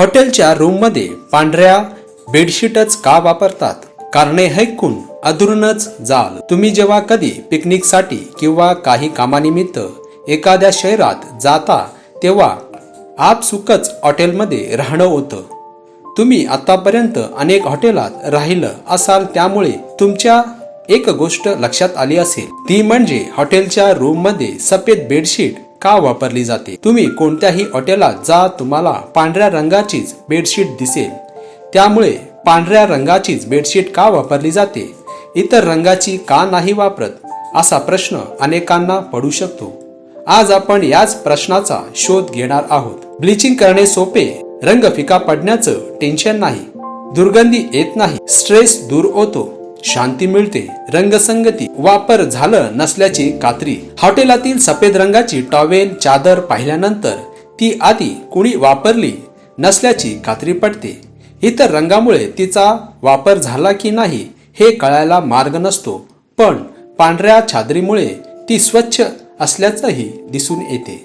हॉटेलच्या रूममध्ये पांढऱ्या बेडशीटच का वापरतात? कारणे ऐकून अधूनच जाल. तुम्ही जेव्हा कधी पिकनिकसाठी किंवा काही कामानिमित्त एखाद्या शहरात जाता तेव्हा आपसुकच हॉटेलमध्ये राहणं होतं. तुम्ही आतापर्यंत अनेक हॉटेलात राहिलं असाल त्यामुळे तुमच्या एक गोष्ट लक्षात आली असेल. ती म्हणजे हॉटेलच्या रूममध्ये सफेद बेडशीट का वापरली जाते? तुम्ही कोणत्याही हॉटेलात जा तुम्हाला पांढऱ्या रंगाचीच बेडशीट दिसेल. त्यामुळे पांढऱ्या रंगाचीच बेडशीट का वापरली जाते? इतर रंगाची का नाही वापरत? असा प्रश्न अनेकांना पडू शकतो. आज आपण याच प्रश्नाचा शोध घेणार आहोत. ब्लिचिंग करणे सोपे रंग फिका पडण्याचं टेन्शन नाही. दुर्गंधी येत नाही स्ट्रेस दूर होतो. शांती मिळते रंगसंगती वापर झालं नसल्याची कात्री. हॉटेलातील सफेद रंगाची टॉवेल चादर पाहिल्यानंतर ती आधी कुणी वापरली नसल्याची खात्री पडते. इतर रंगामुळे तिचा वापर झाला की नाही हे कळायला मार्ग नसतो पण पांढऱ्या छादरीमुळे ती स्वच्छ असल्याचंही दिसून येते.